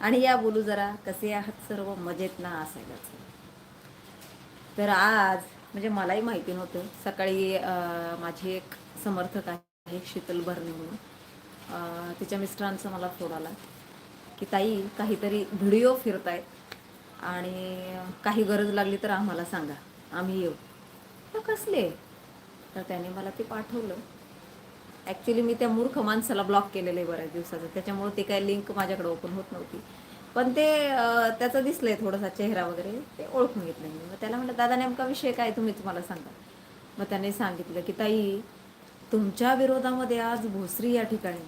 आणि या बोलू जरा कसे आहात सर्व मजेत ना असायलाच तर आज म्हणजे मलाही माहिती नव्हतं. सकाळी माझी एक समर्थक आहे शीतल भरणे म्हणून. तिच्या मिस्टरांचा मला फोन आला की ताई काहीतरी व्हिडिओ फिरतायत आणि काही गरज लागली तर आम्हाला सांगा. आम्ही येऊ. तर कसले? तर त्याने मला ते पाठवलं. ॲक्च्युली मी त्या मूर्ख माणसाला ब्लॉक केलेलं आहे बऱ्याच दिवसाचं. त्याच्यामुळे ते काय लिंक माझ्याकडे ओपन होत नव्हती. पण ते त्याचं दिसलंय थोडासा चेहरा वगैरे ते ओळखून घेतलं मी. मग त्याला म्हटलं दादा नेमका विषय काय तुम्हीच मला सांगा. मग त्याने सांगितलं की ताई तुमच्या विरोधामध्ये आज भोसरी या ठिकाणी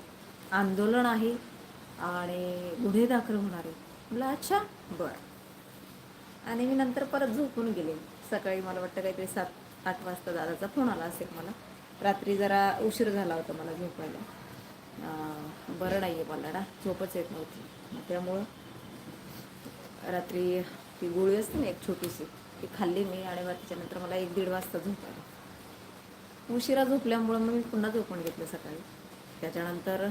आंदोलन आहे आणि गुन्हे दाखल होणार आहे म्हटलं अच्छा बरं. आणि मी नंतर परत झोपून गेले. सकाळी मला वाटतं काहीतरी सात आठ वाजता दादाचा फोन आला असेल मला. रात्री जरा उशीर झाला होता मला झोपायला. बरं नाही आहे मला ना झोपच येत नव्हती. मग त्यामुळं रात्री ती गोळी असते ना एक छोटीशी ती खाल्ली मी आणि मग त्याच्यानंतर मला एक दीड वाजता झोप आली उशिरा झोपल्यामुळं मग मी पुन्हा झोपून घेतलं सकाळी. त्याच्यानंतर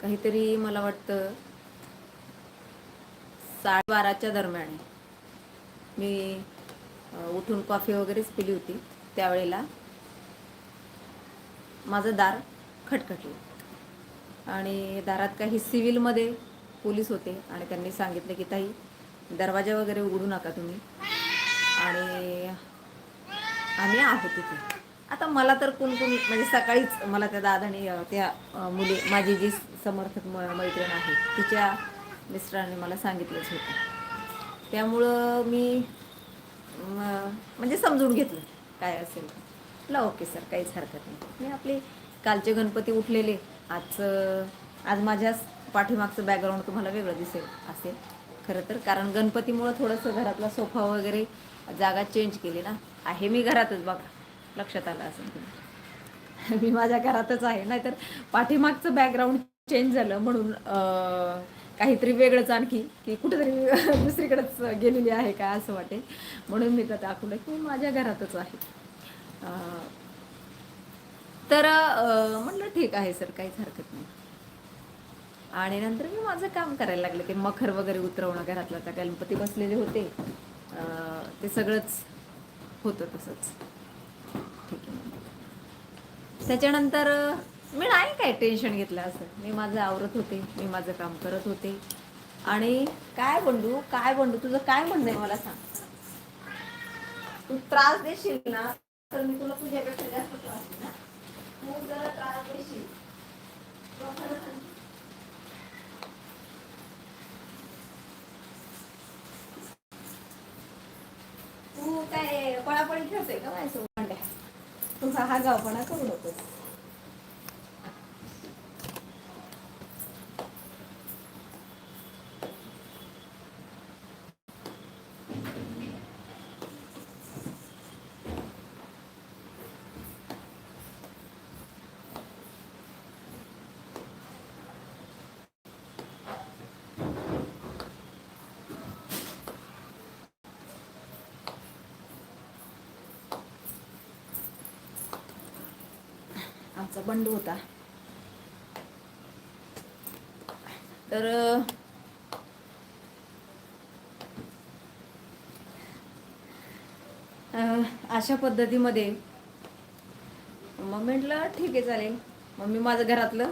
काहीतरी मला वाटतं साडेबाराच्या दरम्यान मी उठून कॉफी वगैरेच पिली होती. त्यावेळेला माझं दार खटखटलं. आणि दारात काही सिव्हिलमध्ये पोलीस होते आणि त्यांनी सांगितलं की ताई दरवाजा वगैरे उघडू नका तुम्ही. आणि आम्ही आहोत तिथे. आता मला तर कोण कोण म्हणजे सकाळीच मला त्या दादाने त्या मुली माझी जी समर्थक म- मैत्रीण आहे तिच्या मिस्टरांनी मला सांगितलंच होतं. त्यामुळं मी म्हणजे समजून घेतलं. काय असेल? म्हटलं ओके सर काहीच हरकत नाही. मी आपले कालचे गणपती उठलेले. आजचं आज माझ्याच पाठीमागचं बॅकग्राऊंड तुम्हाला वेगळं दिसेल असेल. खरं तर कारण गणपतीमुळं थोडंसं घरातला सोफा वगैरे जागा चेंज केली ना. आहे मी घरातच बघा. लक्षात आलं असेल तुम्ही मी माझ्या घरातच आहे. नाहीतर पाठीमागचं बॅकग्राऊंड चेंज झालं म्हणून काहीतरी वेगळंच आणखी की कुठेतरी दुसरीकडेच गेलेली आहे का असं वाटेल. म्हणून मी तर दाखवलं की माझ्या घरातच आहे. तर म्हटलं ठीक आहे सर काहीच हरकत नाही. आणि नंतर मी माझं काम करायला लागले ते मखर वगैरे उतरवणं घरातलं त्या गणपती बसलेले होते. ते सगळंच होतं तसंच. ठीक आहे. त्याच्यानंतर मी नाही काय टेन्शन घेतलं असं. मी माझं आवरत होते मी माझं काम करत होते. आणि काय बंडू काय बंडू तुझं काय म्हणणं आहे मला सांग. तू त्रास देशील ना तर मी तुला तुझ्यापेक्षा जास्त त्रास तू जरा त्रास देशील. तू काय पळापळी खेळते का माझ्यासोबत? तुझा तू हा गावपणा करू नकोस. आमचा बंड होता. तर अशा पद्धतीमध्ये मग म्हटलं ठीक आहे चालेल. मग मी माझं घरातलं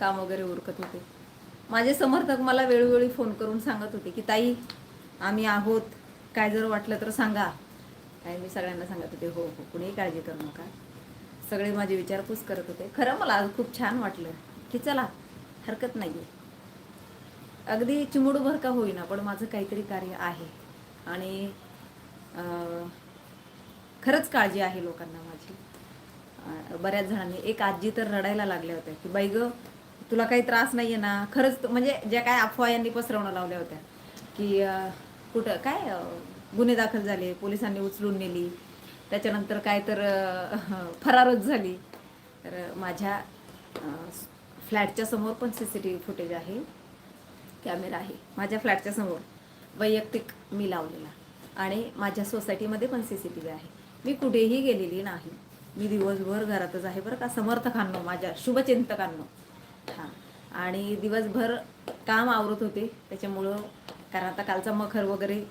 काम वगैरे उरकत होते. माझे समर्थक मला वेळोवेळी फोन करून सांगत होते की ताई आम्ही आहोत. काय जर वाटलं तर सांगा. काय मी सगळ्यांना सांगत होते हो हो कुणीही काळजी करू नका. सगळे माझे विचारपूस करत होते. खरं मला आज खूप छान वाटलं की चला हरकत नाही आहे अगदी चिमुडूभर का होईना पण माझं काहीतरी कार्य आहे. आणि खरंच काळजी आहे लोकांना माझी. बऱ्याच जणांनी एक आजी तर रडायला लागल्या होत्या की बाई ग तुला काही त्रास नाही आहे ना? खरंच म्हणजे ज्या काय अफवा यांनी पसरवणं लावल्या होत्या. की कुठं काय गुन्हे दाखल झाले पोलिसांनी उचलून नेली. त्याच्यानंतर काय तर फरारच झाली. तर माझ्या फ्लॅटच्या समोर पण C C T V footage आहे. कॅमेरा आहे. माझ्या फ्लॅटच्या समोर वैयक्तिक मी लावलेला. आणि माझ्या सोसायटीमध्ये पण सी सी टी व्ही आहे. मी कुठेही गेलेली नाही. मी दिवसभर घरातच आहे बरं का. समर्थकांनो माझ्या शुभचिंतकांनो. हां. आणि दिवसभर काम आवरत होते. त्याच्यामुळं कारण आता कालचा मखर वगैरे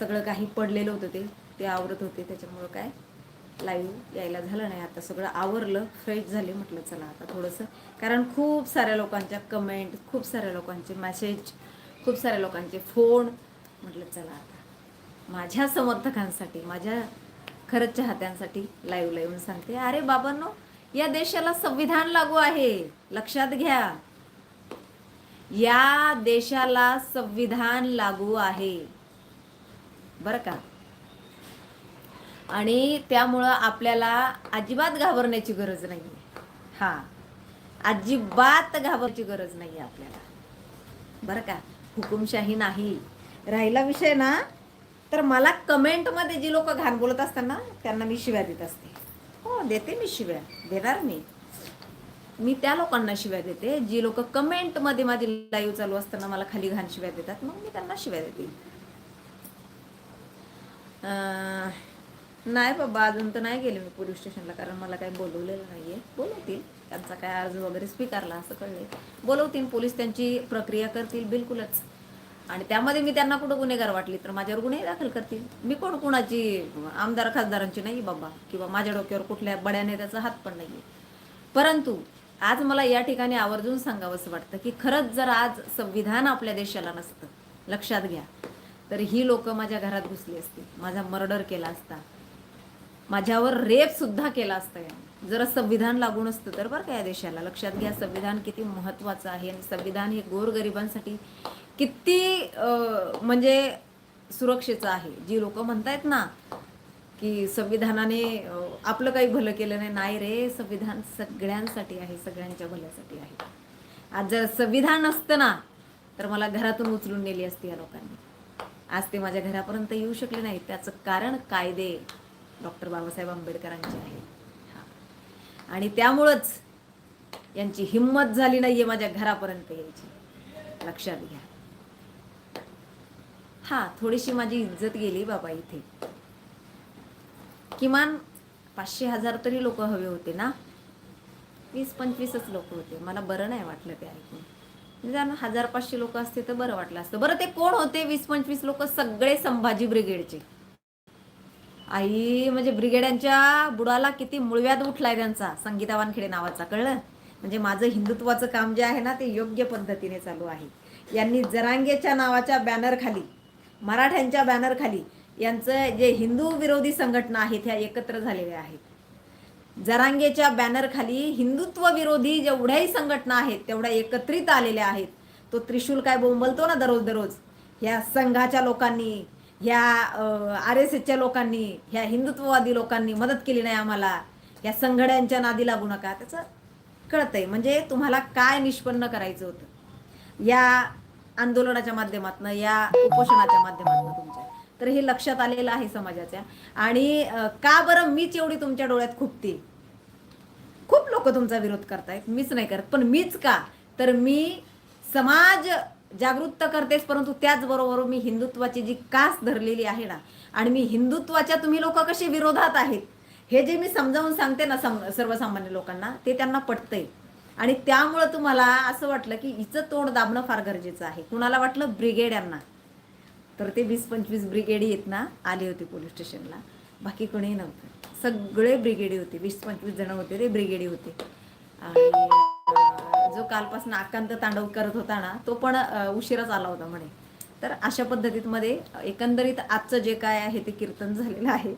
सगळं काही पडलेलं होतं ते ते आवरत होते. त्याच्यामुळं काय लाईव्ह यायला झालं नाही आता सगळं आवरलं फ्रेश झाले म्हटलं चला आता थोडंसं. कारण खूप साऱ्या लोकांच्या कमेंट खूप साऱ्या लोकांचे मेसेज खूप साऱ्या लोकांचे फोन म्हटलं चला आता. माझ्या समर्थकांसाठी माझ्या खरंच चाहत्यांसाठी लाईव्ह लाईव्ह सांगते. अरे बाबांनो या देशाला संविधान लागू आहे. लक्षात घ्या. या देशाला संविधान लागू आहे. बरं का? आणि त्यामुळं आपल्याला अजिबात घाबरण्याची गरज नाही हा. अजिबात घाबरण्याची गरज नाही आपल्याला. बरं का? हुकुमशाही नाही. राहिला विषय ना तर मला कमेंटमध्ये जी लोक घाण बोलत असतात ना त्यांना मी शिव्या देत असते. हो देते मी शिव्या. देणार मी. मी त्या लोकांना शिव्या देते. जी लोक कमेंटमध्ये माझी लाईव्ह चालू असताना मला खाली घाण शिव्या देतात मग मी त्यांना शिव्या देते. नाही बाबा अजून तर नाही गेले मी पोलीस स्टेशनला कारण मला काही बोलवलेलं नाहीये. बोलवतील. त्यांचा काय अर्ज वगैरे स्वीकारला असं कळले बोलवतील पोलीस त्यांची प्रक्रिया करतील बिलकुलच. आणि त्यामध्ये मी त्यांना कुठं गुन्हेगार वाटली तर माझ्यावर गुन्हे दाखल करतील. मी कोण कुणाची आमदार खासदारांची नाही बाबा किंवा माझ्या डोक्यावर कुठल्या बड्या नेत्याचा हात पण नाहीये. परंतु आज मला या ठिकाणी आवर्जून सांगावंसं वाटतं की खरंच जर आज संविधान आपल्या देशाला नसतं लक्षात घ्या. तर ही लोक माझ्या घरात घुसली असती माझा मर्डर केला असता माझ्यावर रेप सुद्धा केला असता. जर संविधान लागू नसतं तर बरं का या देशाला. लक्षात घ्या संविधान किती महत्वाचं आहे आणि संविधान हे गोरगरिबांसाठी किती म्हणजे सुरक्षेचं आहे. जी लोक म्हणतायत ना की संविधानाने आपलं काही भलं केलं नाही नाही रे संविधान सगळ्यांसाठी आहे सगळ्यांच्या भल्यासाठी आहे. आज जर संविधान असतं ना तर मला घरातून उचलून नेली असती या लोकांनी. आज ते माझ्या घरापर्यंत येऊ शकले नाही त्याचं कारण कायदे डॉक्टर बाबासाहेब आंबेडकरांची. आहे हा. आणि त्यामुळंच यांची हिंमत झाली नाहीये माझ्या घरापर्यंत यायची. लक्षात घ्या. हा थोडीशी माझी इज्जत गेली बाबा इथे. किमान पाचशे हजार तरी लोक हवे होते ना? वीस पंचवीसच लोक होते. मला बरं नाही वाटलं ते ऐकून. म्हणजे निदान हजार पाचशे लोक असते तर बरं वाटलं असतं. बरं ते कोण होते? वीस पंचवीस लोक सगळे संभाजी ब्रिगेडचे. आई म्हणजे ब्रिगेड्यांच्या बुडाला किती मुळव्यात उठलाय त्यांचा संगीता वानखेडे नावाचा कळलं? म्हणजे माझं हिंदुत्वाचं काम जे आहे ना ते योग्य पद्धतीने चालू आहे. यांनी जरांगेच्या नावाच्या बॅनरखाली मराठ्यांच्या बॅनरखाली यांचं जे हिंदू विरोधी संघटना आहेत ह्या एकत्र झालेल्या आहेत. जरांगेच्या बॅनरखाली हिंदुत्व विरोधी जेवढ्याही संघटना आहेत तेवढ्या एकत्रित आलेल्या आहेत. तो त्रिशूल काय बोंबलतो ना दररोज दररोज? ह्या संघाच्या लोकांनी ह्या आर एस एसच्या लोकांनी ह्या हिंदुत्ववादी लोकांनी मदत केली नाही आम्हाला. ह्या संघड्यांच्या नादी लागू नका. त्याचं कळतंय. म्हणजे तुम्हाला काय निष्पन्न करायचं होतं? या आंदोलनाच्या माध्यमातनं या उपोषणाच्या माध्यमातनं तुमच्या. तर हे लक्षात आलेलं आहे समाजाच्या. आणि का बरं मीच एवढी तुमच्या डोळ्यात खुपते? खूप लोक तुमचा विरोध करतायत. मीच नाही करत. पण मीच का? तर मी समाज जागृत करतेच परंतु त्याचबरोबर मी हिंदुत्वाची जी कास धरलेली आहे ना आणि मी हिंदुत्वाच्या तुम्ही लोक कसे विरोधात आहेत हे जे मी समजावून सांगते ना सम सर्वसामान्य लोकांना ते त्यांना पटतंय. आणि त्यामुळं तुम्हाला असं वाटलं की हिचं तोंड दाबणं फार गरजेचं आहे. कुणाला वाटलं? ब्रिगेड यांना तर ते वीस पंचवीस ब्रिगेडी येत ना आले होते पोलीस स्टेशनला. बाकी कोणीही नव्हतं. सगळे ब्रिगेडी होते. वीस पंचवीस जण होते ते ब्रिगेडी होते. आणि कालपासून आकांत तांडव करत होता ना तो पण उशिराच आला होता म्हणे. तर अशा पद्धतीत मध्ये एकंदरीत आजचं जे काय आहे ते कीर्तन झालेलं आहे.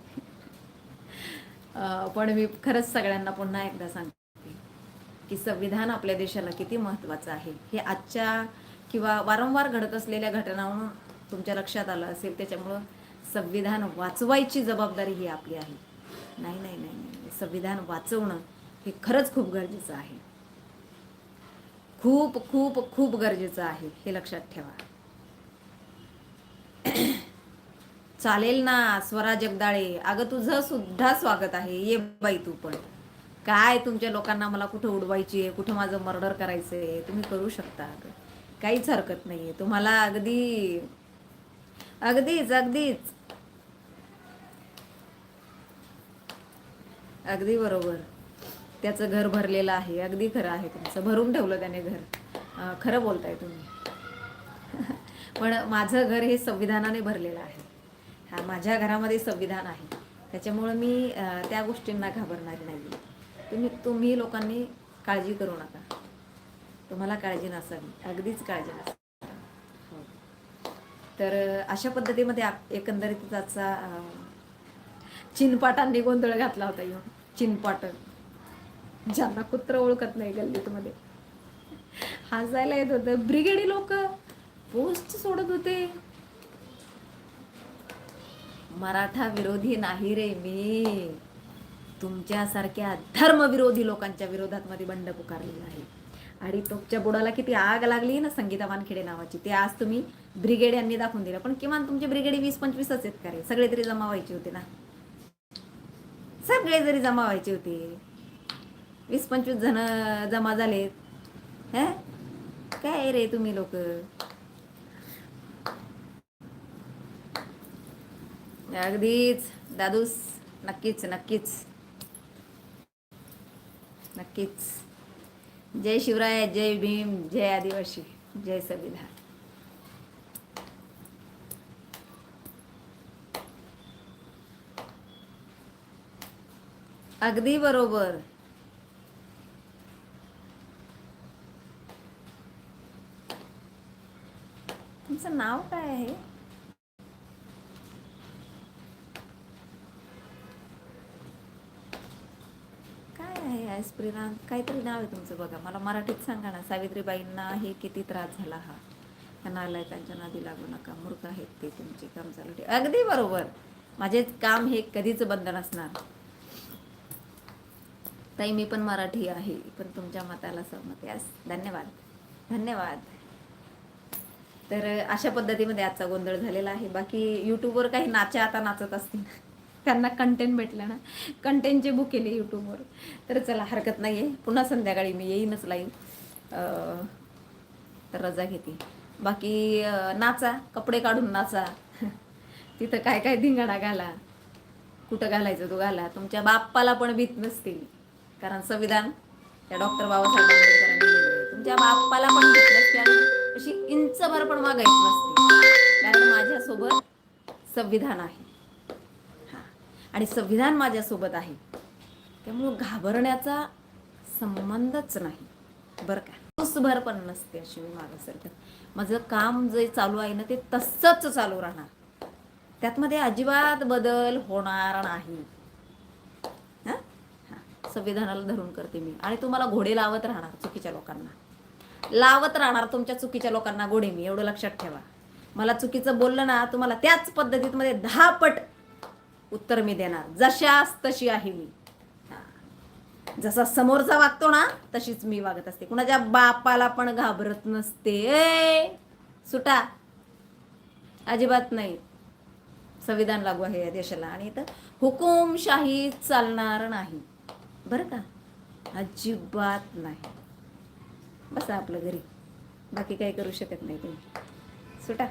पण मी खरंच सगळ्यांना पुन्हा एकदा सांगते की संविधान आपल्या देशाला किती महत्त्वाचं आहे. हे आजच्या किंवा वारंवार घडत असलेल्या घटनांवरून तुमच्या लक्षात आलं असेल त्याच्यामुळं संविधान वाचवायची जबाबदारी ही आपली आहे. नाही नाही नाही. संविधान वाचवणं हे खरंच खूप गरजेचं आहे. खूप खूप खूप गरजेचं आहे हे लक्षात ठेवा. चालेल ना स्वरा जगदाळे? अगं तुझं सुद्धा स्वागत आहे. ये बाई तू पण. काय तुमच्या लोकांना मला कुठं उडवायची आहे? कुठं माझं मर्डर करायचं आहे? तुम्ही करू शकता अगं. काहीच हरकत नाही आहे तुम्हाला अगदी अगदीच अगदीच. अगदी बरोबर. त्याचं घर भरलेलं आहे. अगदी खरं आहे तुमचं. भरून ठेवलं त्याने घर. खरं बोलताय तुम्ही. पण माझं घर हे संविधानाने भरलेलं आहे. हा माझ्या घरामध्ये संविधान आहे. त्याच्यामुळं मी त्या गोष्टींना घाबरणारी नाही तुम्ही तुम्ही लोकांनी काळजी करू नका. तुम्हाला काळजी नसावी. अगदीच काळजी नसावी. हो. तर अशा पद्धतीमध्ये आप- एकंदरीत त्याचा चिनपाटांनी गोंधळ घातला होता येऊन. चिनपाट ज्यांना कुत्र ओळखत नाही गल्लीतमध्ये. हसायला येत होतं. ब्रिगेडी लोक पोस्ट सोडत होते. मराठा विरोधी नाही रे मी. तुमच्यासारख्या धर्मविरोधी लोकांच्या विरोधात मध्ये बंड पुकारलेला आहे. आणि तुमच्या बुडाला किती आग लागली ना संगीता वानखेडे नावाची. ते आज तुम्ही ब्रिगेड यांनी दाखवून दिलं. पण किमान तुमचे ब्रिगेड वीस पंचवीसच आहेत का रे? सगळे तरी जमा व्हायचे होते ना. सगळे जरी जमा व्हायचे होते. वीस पंचवीस जण जमा झालेत. हे? काय रे तुम्ही लोक? अगदीच. दादूस नक्कीच नक्कीच. नक्कीच. जय शिवराय जय भीम जय आदिवासी जय संविधान. अगदी बरोबर. तुमचं नाव काय आहे? काय आहे ॲस्प्रिरान काहीतरी नाव आहे तुमचं बघा. मला मराठीत सांगा ना. सावित्रीबाईंना हे किती त्रास झाला हा. त्या नालायकांच्या नादी लागू नका. मूर्ख आहेत ते तुमचे काम चालू ठेवा. अगदी बरोबर. माझे काम हे कधीच बंद नसणार. ताई मी पण मराठी आहे. पण तुमच्या मताला सहमत यास धन्यवाद. धन्यवाद. तर अशा पद्धतीमध्ये आजचा गोंधळ झालेला आहे. बाकी यूट्यूबवर काही नाच्या आता नाचत असतील. त्यांना कंटेंट भेटलं ना. कंटेंटचे बुक केले यूट्यूबवर तर चला हरकत नाही आहे पुन्हा संध्याकाळी मी येईनच लाईव्ह तर रजा घेते. बाकी नाचा. कपडे काढून नाचा. तिथं काय काय धिंगाणा घाला. कुठं घालायचं तो घाला. तुमच्या बाप्पाला पण भीत नसतील. कारण संविधान त्या डॉक्टर बाबासाहेब आंबेडकरांनी तुमच्या बाप्पाला पण भीत नसते आणि अशी इंचभर पण मागायची नसते कारण माझ्यासोबत संविधान आहे. हां. आणि संविधान माझ्यासोबत आहे. त्यामुळं घाबरण्याचा संबंधच नाही. बरं का? भर पण नसते अशी मी मागे सरकत. माझं काम जे चालू आहे ना ते तसंच चालू राहणार. त्यातमध्ये अजिबात बदल होणार नाही. हां. संविधानाला धरून करते मी. आणि तुम्हाला घोडे लावत राहणार चुकीच्या लोकांना. लावत राहणार तुमच्या चुकीच्या लोकांना गोडी मी एवढं लक्षात ठेवा. मला चुकीचं बोललं ना तुम्हाला त्याच पद्धतीत मध्ये दहा पट उत्तर मी देणार. जशास तशी आहे मी. जसा समोरचा वागतो ना तशीच मी वागत असते. कुणाच्या बापाला पण घाबरत नसते. ए सुटा. अजिबात नाही. संविधान लागू आहे या देशाला. आणि इथं हुकुमशाही चालणार नाही. बरं का? अजिबात नाही. बसा आपलं घरी. बाकी काही करू शकत नाही तुम्ही. सुटा.